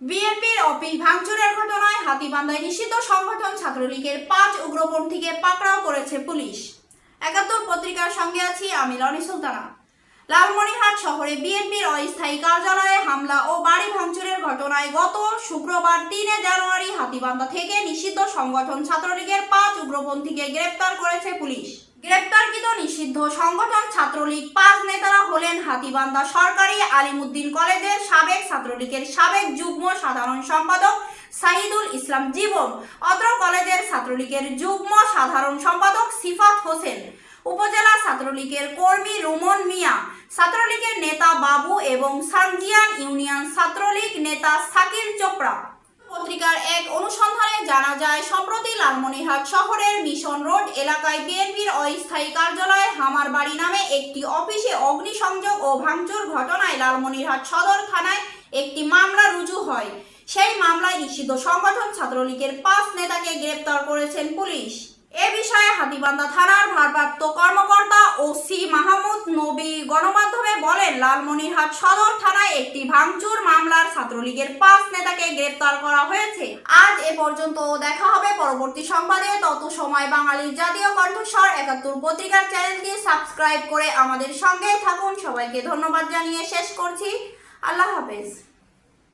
বিএনপির অফিস ভাঙচুরের ঘটনায় হাতিবান্ধায় নিষিদ্ধ সংগঠন ছাত্রলীগের পাঁচ উগ্রপন্থীকে পাকড়াও করেছে পুলিশ। একাত্তর পত্রিকার সঙ্গে আছি আমি রনি সুলতানা। লালমনিরহাট শহরে বিএনপির অস্থায়ী কার্যালয়ে হামলা ও বাড়ি ভাঙচুরের ঘটনায় গত শুক্রবার তিনে জানুয়ারি হাতিবান্ধা থেকে নিষিদ্ধ সংগঠন ছাত্রলীগের পাঁচ উগ্রপন্থীকে গ্রেপ্তার করেছে পুলিশ। গ্রেপ্তারকৃত নিষিদ্ধ সংগঠন ছাত্রলীগ পাঁচ নেতারা হলেন হাতিবান্ধা সরকারি আলিমুদ্দিন কলেজের সাবেক ছাত্রলীগের সাবেক যুগ্ম সাধারণ সম্পাদক সাহিদুল ইসলাম জীবন, অত্র কলেজের ছাত্রলীগের যুগ্ম সাধারণ সম্পাদক সিফাত হোসেন, উপজেলা ছাত্রলীগের কর্মী রুমন মিয়া, ছাত্রলীগের নেতা বাবু এবং সাংজিয়ান ইউনিয়ন ছাত্রলীগ নেতা সাকির চোপড়া। পত্রিকার এক অনুসন্ধানে জানা যায়, সম্প্রতি লালমনিরহাট শহরের মিশন রোড এলাকায় বিএনপির অস্থায়ী কার্যালয়ে হামার বাড়ি নামে একটি অফিসে অগ্নিসংযোগ ও ভাঙচুর ঘটনায় লালমনিরহাট সদর থানায় একটি মামলা রুজু হয়। সেই মামলায় নিষিদ্ধ সংগঠন ছাত্রলীগের পাঁচ নেতাকে গ্রেপ্তার করেছেন পুলিশ। এ বিষয়ে হাতিবান্ধা থানার ভারপ্রাপ্ত কর্মকর্তা ওসি মাহমুদ নবী গণমাধ্যমে বলেন, লালমনিরহাট সদর থানায় একটি ভাঙচুর মামলার ছাত্রলীগের পাঁচ নেতাকে গ্রেপ্তার করা হয়েছে। আজ এ পর্যন্ত দেখা হবে পরবর্তী সংবাদে। তত সময় বাঙালির জাতীয় কণ্ঠস্বর একাত্তর পত্রিকার চ্যানেলটি সাবস্ক্রাইব করে আমাদের সঙ্গে থাকুন। সবাইকে ধন্যবাদ জানিয়ে শেষ করছি। আল্লাহ হাফেজ।